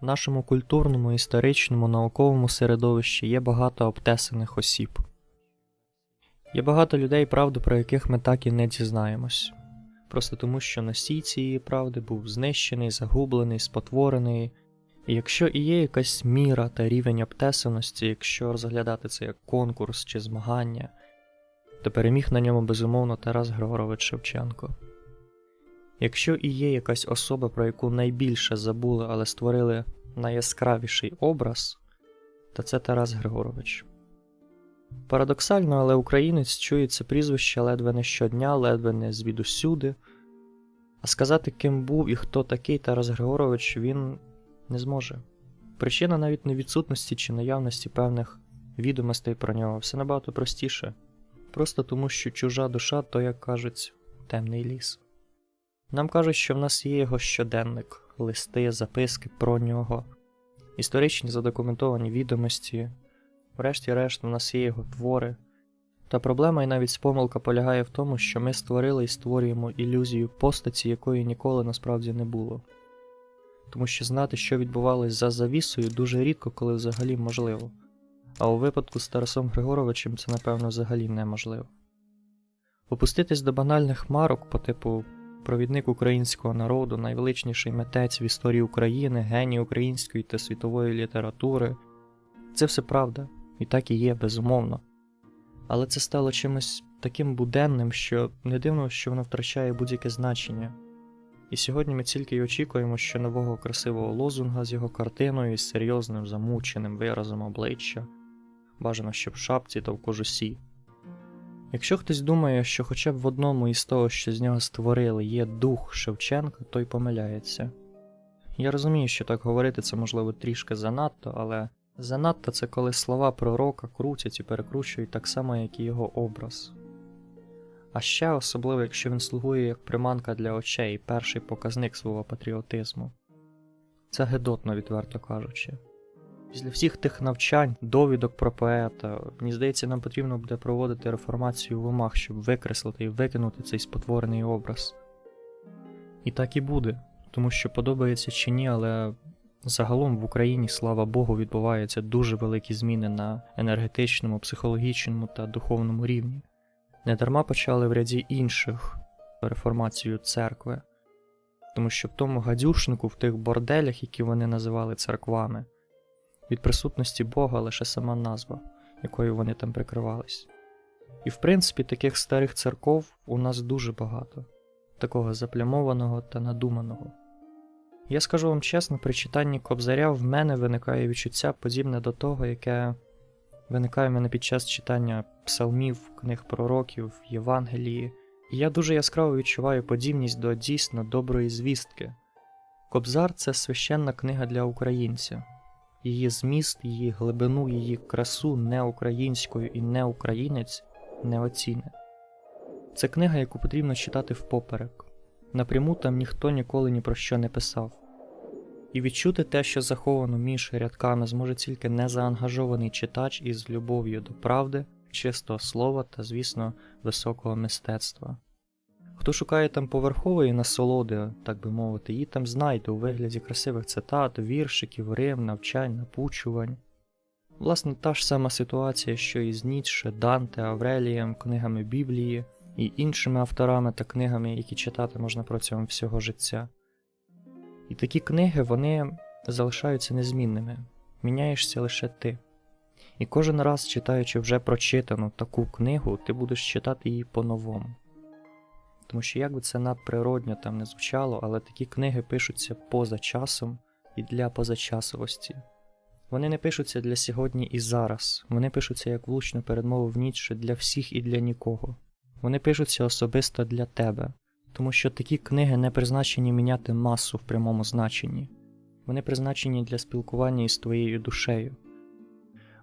В нашому культурному, історичному, науковому середовищі є багато обтесаних осіб. Є багато людей, правду про яких ми так і не дізнаємось. Просто тому, що носій цієї правди був знищений, загублений, спотворений. І якщо і є якась міра та рівень обтесаності, якщо розглядати це як конкурс чи змагання, то переміг на ньому безумовно Тарас Григорович Шевченко. Якщо і є якась особа, про яку найбільше забули, але створили найяскравіший образ, то це Тарас Григорович. Парадоксально, але українець чує це прізвище ледве не щодня, ледве не звідусюди. А сказати, ким був і хто такий Тарас Григорович, він не зможе. Причина навіть не відсутності чи наявності певних відомостей про нього все набагато простіше. Просто тому, що чужа душа, то, як кажуть, темний ліс. Нам кажуть, що в нас є його щоденник, листи, записки про нього, історичні задокументовані відомості, врешті-решт, у нас є його твори. Та проблема і навіть помилка полягає в тому, що ми створили і створюємо ілюзію постаті, якої ніколи насправді не було. Тому що знати, що відбувалось за завісою, дуже рідко, коли взагалі можливо. А у випадку з Тарасом Григоровичем це, напевно, взагалі неможливо. Опуститись до банальних марок по типу провідник українського народу, найвеличніший митець в історії України, геній української та світової літератури це все правда, і так і є, безумовно. Але це стало чимось таким буденним, що не дивно, що воно втрачає будь-яке значення. І сьогодні ми тільки й очікуємо, що нового красивого лозунга з його картиною і серйозним замученим виразом обличчя, бажано щоб в шапці та в кожусі. Якщо хтось думає, що хоча б в одному із того, що з нього створили, є дух Шевченка, той помиляється. Я розумію, що так говорити це можливо трішки занадто, але занадто це коли слова пророка крутять і перекручують так само, як і його образ. А ще особливо, якщо він слугує як приманка для очей, перший показник свого патріотизму. Це гидотно, відверто кажучи. Після всіх тих навчань, довідок про поета, мені здається, нам потрібно буде проводити реформацію в умах, щоб викреслити і викинути цей спотворений образ. І так і буде, тому що подобається чи ні, але загалом в Україні, слава Богу, відбуваються дуже великі зміни на енергетичному, психологічному та духовному рівні. Недарма почали в ряді інших реформацію церкви, тому що в тому гадюшнику, в тих борделях, які вони називали церквами, від присутності Бога лише сама назва, якою вони там прикривались. І в принципі таких старих церков у нас дуже багато, такого заплямованого та надуманого. Я скажу вам чесно, при читанні Кобзаря в мене виникає відчуття подібне до того, яке виникає в мене під час читання псалмів, книг пророків, Євангелії, і я дуже яскраво відчуваю подібність до дійсно доброї звістки. Кобзар це священна книга для українця, її зміст, її глибину, її красу не українською і не українець не оціне. Це книга, яку потрібно читати впоперек. Напряму там ніхто ніколи ні про що не писав. І відчути те, що заховано між рядками, зможе тільки незаангажований читач із любов'ю до правди, чистого слова та, звісно, високого мистецтва. Хто шукає там поверхової насолоди, так би мовити, її там знайде у вигляді красивих цитат, віршиків, рим, навчань, напучувань. Власне, та ж сама ситуація, що і з Ніцше, Данте, Аврелієм, книгами Біблії і іншими авторами та книгами, які читати можна протягом всього життя. І такі книги вони залишаються незмінними, міняєшся лише ти. І кожен раз, читаючи вже прочитану таку книгу, ти будеш читати її по-новому. Тому що як би це надприродньо там не звучало, але такі книги пишуться поза часом і для позачасовості. Вони не пишуться для сьогодні і зараз, вони пишуться як влучно передмовив Ніцше для всіх і для нікого. Вони пишуться особисто для тебе, тому що такі книги не призначені міняти масу в прямому значенні, вони призначені для спілкування із твоєю душею.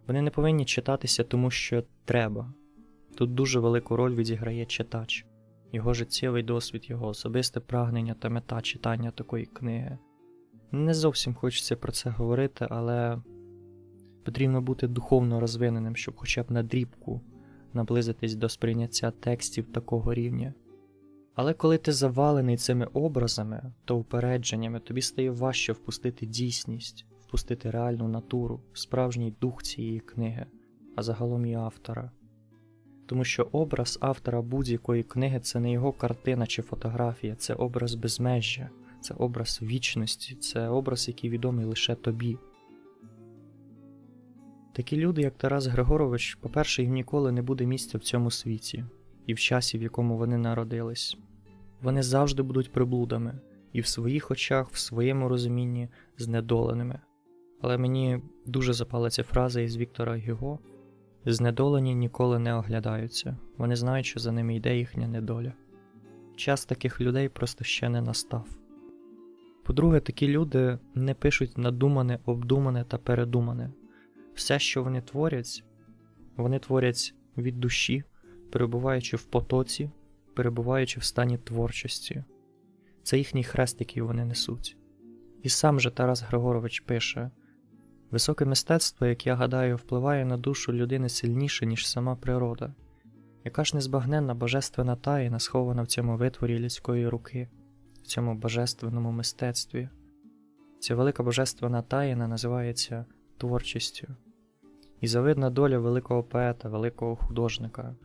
Вони не повинні читатися тому, що треба. Тут дуже велику роль відіграє читач, його життєвий досвід, його особисте прагнення та мета читання такої книги. Не зовсім хочеться про це говорити, але потрібно бути духовно розвиненим, щоб хоча б на дрібку наблизитись до сприйняття текстів такого рівня. Але коли ти завалений цими образами та упередженнями, тобі стає важче впустити дійсність, впустити реальну натуру, справжній дух цієї книги, а загалом і автора. Тому що образ автора будь-якої книги це не його картина чи фотографія, це образ безмежжя, це образ вічності, це образ, який відомий лише тобі. Такі люди, як Тарас Григорович, по-перше, їм ніколи не буде місця в цьому світі і в часі, в якому вони народились. Вони завжди будуть приблудами, і в своїх очах, в своєму розумінні знедоленими. Але мені дуже запала ця фраза із Віктора Гюго знедолені ніколи не оглядаються, вони знають, що за ними йде їхня недоля. Час таких людей просто ще не настав. По-друге, такі люди не пишуть надумане, обдумане та передумане. Все, що вони творять, вони творять від душі, перебуваючи в потоці, перебуваючи в стані творчості. Це їхній хрест, який вони несуть. І сам же Тарас Григорович пише: Високе мистецтво, як я гадаю, впливає на душу людини сильніше, ніж сама природа. Яка ж незбагненна божественна таїна схована в цьому витворі людської руки, в цьому божественному мистецтві. Ця велика божественна таїна називається творчістю. І завидна доля великого поета, великого художника.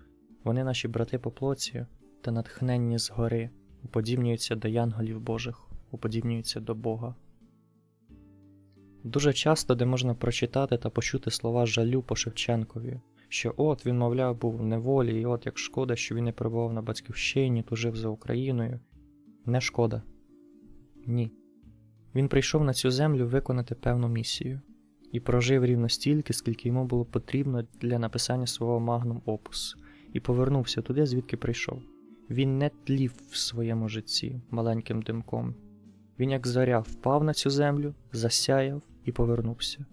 Вони наші брати по плоті та натхненні згори, уподібнюються до янголів Божих, уподібнюються до Бога. Дуже часто, де можна прочитати та почути слова жалю по Шевченкові, що от він, мовляв, був в неволі, і от як шкода, що він не перебував на батьківщині, тужив за Україною. Не шкода. Ні. Він прийшов на цю землю виконати певну місію і прожив рівно стільки, скільки йому було потрібно для написання свого магнум опус, і повернувся туди, звідки прийшов. Він не тлів в своєму житті маленьким димком. Він, як зоря, впав на цю землю, засяяв і повернувся.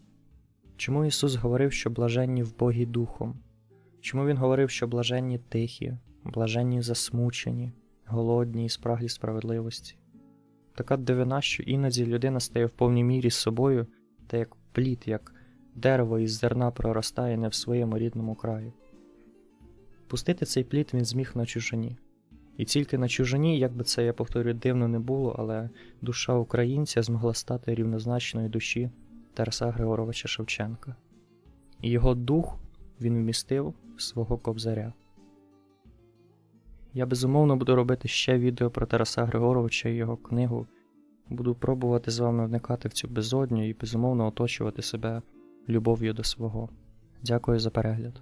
Чому Ісус говорив, що блаженні в Богі Духом? Чому Він говорив, що блаженні тихі, блаженні засмучені, голодні і спраглі справедливості? Така дивина, що іноді людина стає в повній мірі з собою, та як плід, як дерево із зерна проростає не в своєму рідному краю. Пустити цей плід він зміг на чужині. І тільки на чужині, як би це, я повторюю, дивно не було, але душа українця змогла стати рівнозначною душі Тараса Григоровича Шевченка. І його дух він вмістив в свого кобзаря. Я безумовно буду робити ще відео про Тараса Григоровича і його книгу. Буду пробувати з вами вникати в цю безодню і безумовно оточувати себе любов'ю до свого. Дякую за перегляд.